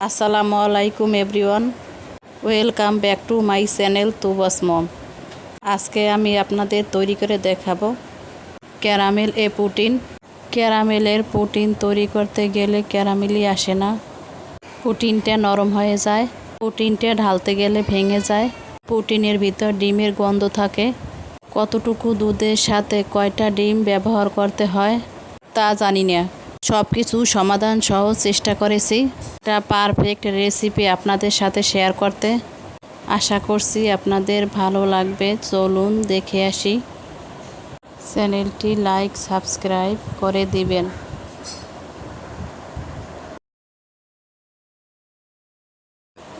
আসসালামু আলাইকুম, everyone. Welcome back to my channel Tuba's mom. আজকে আমি আপনাদের তৈরি করে দেখাবো ক্যারামেল এ পুটিন। ক্যারামেলের পুটিন তৈরি করতে গেলে ক্যারামেলই আসে না। পুটিনটা নরম হয়ে যায়, পুটিনটা ঢালতে গেলে ভেঙে যায়। পুটিনের ভিতর ডিমের গন্ধ থাকে। কতটুকু দুধের সাথে কয়টা ডিম ব্যবহার করতে হয় তা জানি না। সব কিছু সমাধান সহ চেষ্টা করেছি একটা পারফেক্ট রেসিপি আপনাদের সাথে শেয়ার করতে। আশা করছি আপনাদের ভালো লাগবে। চলুন দেখে আসি। চ্যানেলটি লাইক সাবস্ক্রাইব করে দিবেন।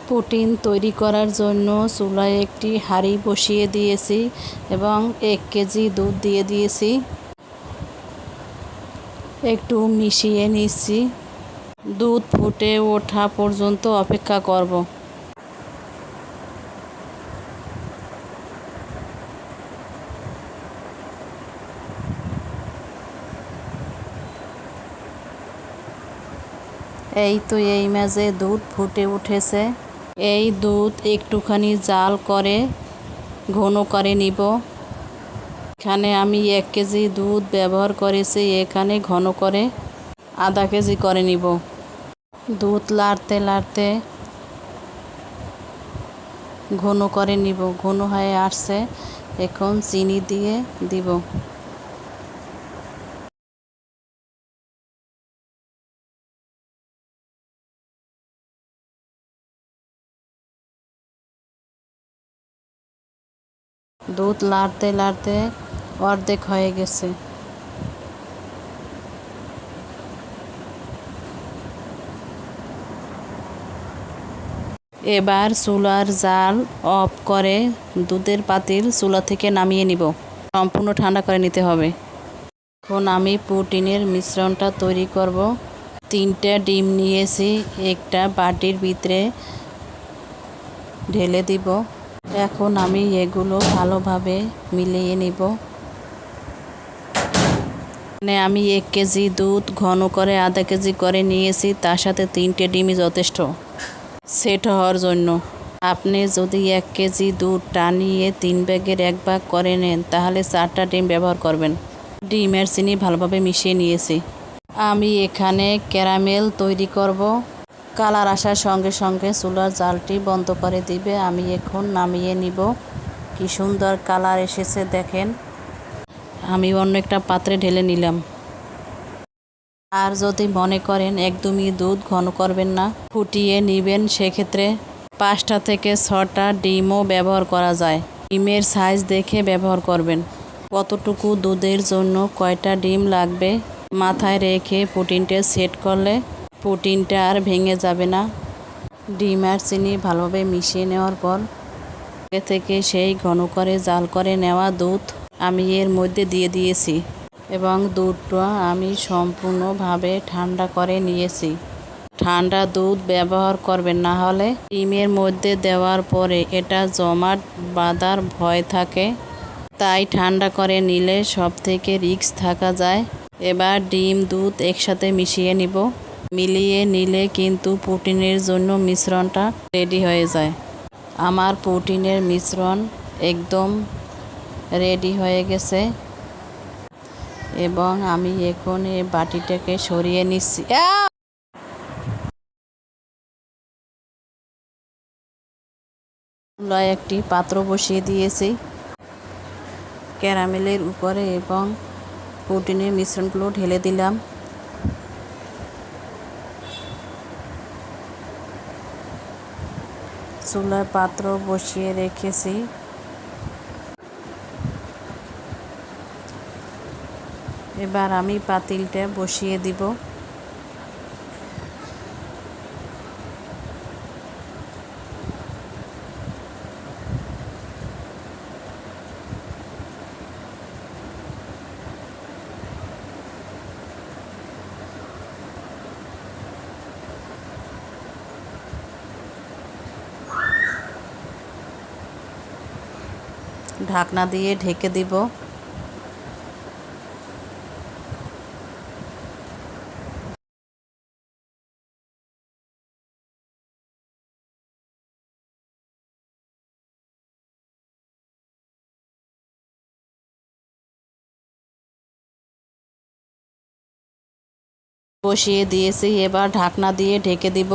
প্রোটিন তৈরি করার জন্য চুলায় একটি হাঁড়ি বসিয়ে দিয়েছি এবং এক কেজি দুধ দিয়ে দিয়েছি। একটু মিশিয়ে নিচ্ছি। দুধ ফুটে ওঠা পর্যন্ত অপেক্ষা করব। এই তো এই মাঝে দুধ ফুটে উঠেছে। এই দুধ একটুখানি জাল করে ঘন করে নিব। এখানে আমি এক কেজি দুধ ব্যবহার করেছি এখানে ঘন করে আধা কেজি করে নিব। দুধ লাড়তে লাড়তে ঘন করে নিব। ঘন হয়ে আসছে। এখন চিনি দিয়ে দিব। দুধ লাড়তে লাড়তে অর্ধেক হয়ে গেছে। এবার চুলার জাল অফ করে দুধের পাতিল চুলা থেকে নামিয়ে নিব। সম্পূর্ণ ঠান্ডা করে নিতে হবে। এখন আমি প্রোটিনের মিশ্রণটা তৈরি করব। তিনটা ডিম নিয়েছি, একটা বাটির ভিতরে ঢেলে দিব। এখন আমি এগুলো ভালোভাবে মিলিয়ে নিব। মানে আমি এক কেজি দুধ ঘন করে, আধা কেজি করে নিয়েছি, তার সাথে তিনটে ডিমই যথেষ্ট। সেট হওয়ার জন্য। আপনি যদি এক কেজি দুধ টানিয়ে তিন ব্যাগের এক ভাগ করে নেন, তাহলে চারটা ডিম ব্যবহার করবেন। ডিমের চিনি ভালোভাবে মিশিয়ে নিয়েছি। আমি এখানে ক্যারামেল তৈরি করব। কালার আসার সঙ্গে সঙ্গে চুলার জালটি বন্ধ করে দিবে। আমি এখন নামিয়ে নিব। কি সুন্দর কালার এসেছে, দেখেন। আমি অন্য একটা পাত্রে ঢেলে নিলাম। আর যদি মনে করেন একদমই দুধ ঘন করবেন না, ফুটিয়ে নেবেন, সেক্ষেত্রে পাঁচটা থেকে ছটা ডিমও ব্যবহার করা যায়। ডিমের সাইজ দেখে ব্যবহার করবেন। কতটুকু দুধের জন্য কয়টা ডিম লাগবে মাথায় রেখে প্রোটিনটা সেট করলে প্রোটিনটা আর ভেঙে যাবে না। ডিম আর চিনি ভালোভাবে মিশিয়ে নেওয়ার পর থেকে সেই ঘন করে জাল করে নেওয়া দুধ আমি এর মধ্যে দিয়ে দিয়েছি এবং দুধটা আমি সম্পূর্ণভাবে ঠান্ডা করে নিয়েছি। ঠান্ডা দুধ ব্যবহার করবেন, না হলে ডিমের মধ্যে দেওয়ার পরে এটা জমাট বাঁধার ভয় থাকে। তাই ঠান্ডা করে নিলে সব থেকে রিক্স থাকা যায়। এবার ডিম, দুধ একসাথে মিশিয়ে নিব। মিলিয়ে নিলে কিন্তু প্রোটিনের জন্য মিশ্রণটা রেডি হয়ে যায়। আমার প্রোটিনের মিশ্রণ একদম রেডি হয়ে গেছে। এবং আমি এখন এই বাটিটাকে সরিয়ে নিচ্ছি। একটি পাত্র বসিয়ে দিয়েছি। ক্যারামেলের উপরে এবং প্রোটিনের মিশ্রণগুলো ঢেলে দিলাম। চুলার পাত্র বসিয়ে রেখেছি। এবার আমি পাতিলটা বসিয়ে দিব। ঢাকনা দিয়ে ঢেকে দিব। বসিয়ে দিয়েছি, এবার ঢাকনা দিয়ে ঢেকে দিব।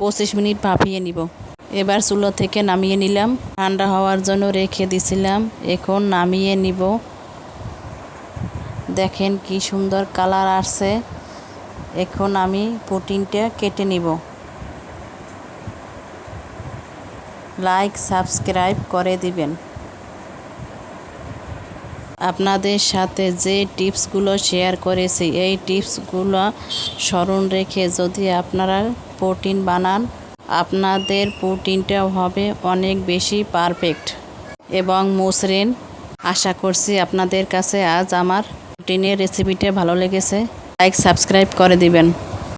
পঁচিশ মিনিট ভাপিয়ে নিব। এবার চুলো থেকে নামিয়ে নিলাম। ঠান্ডা হওয়ার জন্য রেখে দিছিলাম। এখন নামিয়ে নিব। দেখেন কি সুন্দর কালার আসছে। এখন আমি প্রোটিনটা কেটে নিব। লাইক, সাবস্ক্রাইব করে দিবেন। আপনাদের সাথে যে টিপসগুলো শেয়ার করেছি, এই টিপসগুলো স্মরণ রেখে যদি আপনারা প্রোটিন বানান, আপনাদের প্রোটিনটাও হবে অনেক বেশি পারফেক্ট। এবং মসৃণ। আশা করছি আপনাদের কাছে আজ আমার প্রোটিনের রেসিপিটা ভালো লেগেছে। লাইক, সাবস্ক্রাইব করে দিবেন।